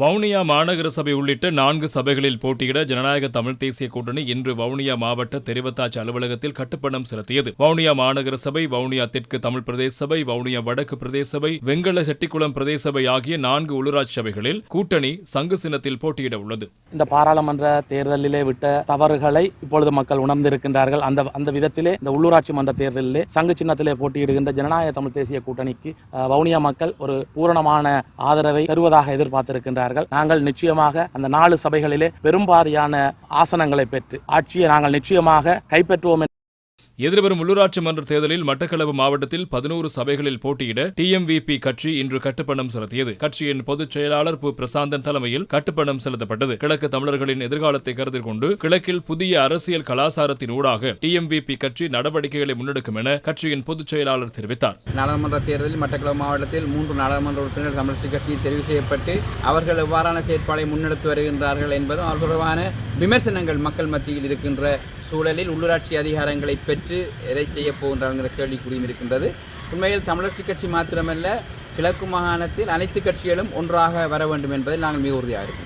வவுனியா மாநகர சபை உள்ளிட்ட நான்கு சபைகளில் போட்டியிட ஜனநாயக தமிழ் தேசிய கூட்டணி இன்று வவுனியா மாவட்ட தெரிவத்தாட்சி அலுவலகத்தில் கட்டுப்பணம் செலுத்தியது. வவுனியா மாநகர சபை வவுனியா தெற்கு தமிழ் பிரதேச சபை வவுனியா வடக்கு பிரதேச சபை வெங்கல செட்டிக்குளம் பிரதேச சபை ஆகிய நான்கு உள்ளூராட்சி சபைகளில் கூட்டணி சங்கு சின்னத்தில் போட்டியிட உள்ளது. இந்த பாராளுமன்ற தேர்தலிலே விட்ட தவறுகளை இப்பொழுது மக்கள் உணர்ந்திருக்கின்றார்கள். அந்த அந்த விதத்திலே இந்த உள்ளூராட்சி மன்ற தேர்தலிலே சங்கு சின்னத்திலே போட்டியிடுகின்ற ஜனநாயக தமிழ் தேசிய கூட்டணிக்கு வவுனியா மக்கள் ஒரு பூரணமான ஆதரவை தருவதாக எதிர்பார்த்திருக்கின்றார்கள் நாங்கள் நிச்சயமாக அந்த நாலு சபைகளிலே பெரும்பாரியான ஆசனங்களை பெற்று ஆட்சியை நாங்கள் நிச்சயமாக கைப்பற்றுவோம் எதிர்வரும் உள்ளூராட்சி மன்ற தேர்தலில் மட்டக்களப்பு மாவட்டத்தில் பதினோரு சபைகளில் போட்டியிட டிஎம்விபி கட்சி இன்று கட்டுப்பணம் செலுத்தியது. கட்சியின் பொதுச் செயலாளர் பு. பிரசாந்தன் தலைமையில் கட்டுப்பணம் செலுத்தப்பட்டது. கிழக்கு தமிழர்களின் எதிர்காலத்தை கருத்தில் கொண்டு கிழக்கில் புதிய அரசியல் கலாசாரத்தின் ஊடாக டிஎம்விபி கட்சி நடவடிக்கைகளை முன்னெடுக்கும் என கட்சியின் பொதுச் செயலாளர் தெரிவித்தார். நாடாளுமன்ற தேர்தலில் மட்டக்களப்பு மாவட்டத்தில் மூன்று நாடாளுமன்ற உறுப்பினர் தமிழிசை கட்சியில் தெரிவு செய்யப்பட்டு அவர்கள் எவ்வாறான செயற்பாடை முன்னெடுத்து வருகின்றார்கள் என்பதும் அது தொடர்பான விமர்சனங்கள் மக்கள் மத்தியில் இருக்கின்ற சூழலில் உள்ளூராட்சி அதிகாரங்களை பெற்று எதை செய்ய போகின்றார்கள் என்ற கேள்விக்குறியும் இருக்கின்றது. உண்மையில் தமிழரசு கட்சி மாத்திரமல்ல கிழக்கு மாகாணத்தில் அனைத்து கட்சிகளும் ஒன்றாக வர வேண்டும் என்பதில் நாங்கள் மிக உறுதியாக இருக்கோம்